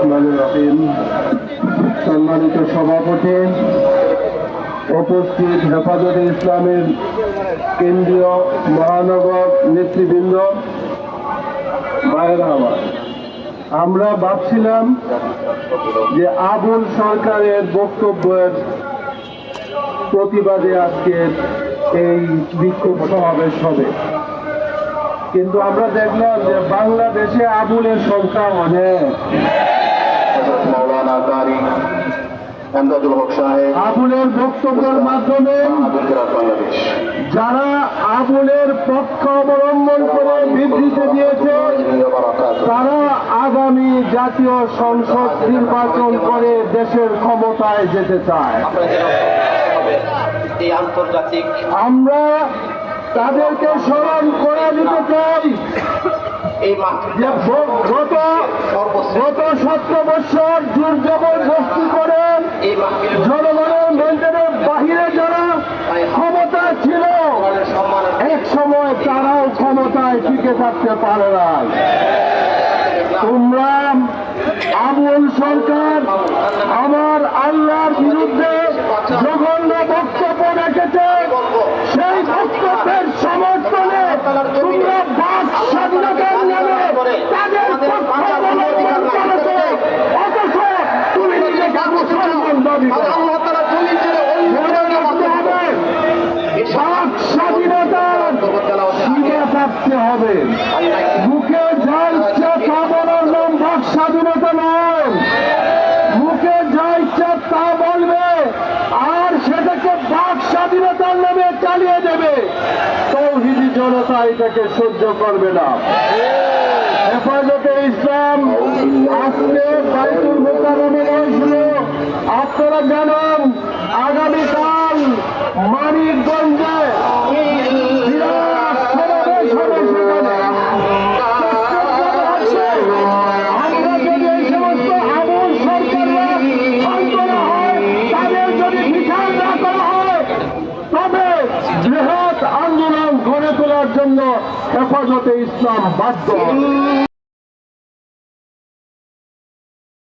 রহমান রহিম। সম্মানিত সভাপতি, উপস্থিত হেফাজতে ইসলামের কেন্দ্রীয় মহানগর নেতৃবৃন্দ বাইরা আমার। আমরা ভাবছিলাম যে আবুল সরকারের বক্তব্যের প্রতিবাদে আজকের এই বিক্ষোভ সমাবেশ হবে। কিন্তু আমরা দেখলাম যে বাংলাদেশে আবুলের সংখ্যা অনেক। কারি এমদাদুল হক সাহেব আবুলের বক্তব্যের মাধ্যমে বাংলাদেশ। যারা আবুলের পক্ষ অবলম্বন করে বিবৃতি দিয়েছে তারা আগামী জাতীয় সংসদ নির্বাচন করে দেশের ক্ষমতায় যেতে চায়। আন্তর্জাতিক আমরা তাদেরকে স্মরণ করে দিতে চাই। গত জবরদস্তি করে জনগণের বাহিরে যারা ক্ষমতা ছিল, এক সময় তারাও ক্ষমতায় টিকে থাকতে পারে না তোমরা আবুল সরকার, আমার আল্লাহর বিরুদ্ধে জঘন্য বক্তব্য রেখেছে, সেই বক্তব্যের সমর্থনে তোমরা বাক স্বাধীনতার নামে তাদের পক্ষ অবলম্বন করেছ অথচ তুমি নিজেকে মুসলমান দাবি করো আল্লাহ তাআলা জমিন ছেড়ে অন্য মনে রাখতে হবে বাক স্বাধীনতার থাকতে হবে। মুখে যা ইচ্ছা তা নাম বাক স্বাধীনতা নয়। মুখে যা ইচ্ছা তা বলবে, আর সেটাকে বাক স্বাধীনতার নামে চালিয়ে দেবে। তৌহিদি জনতা এটাকে সহ্য করবে না। হেফাজতে ইসলাম, আজকে বাইতুল মোকারমে হয়েছিল আপনারা জানেন বৃহৎ আন্দোলন গড়ে তোলার জন্য হেফাজতে ইসলাম বাধ্য।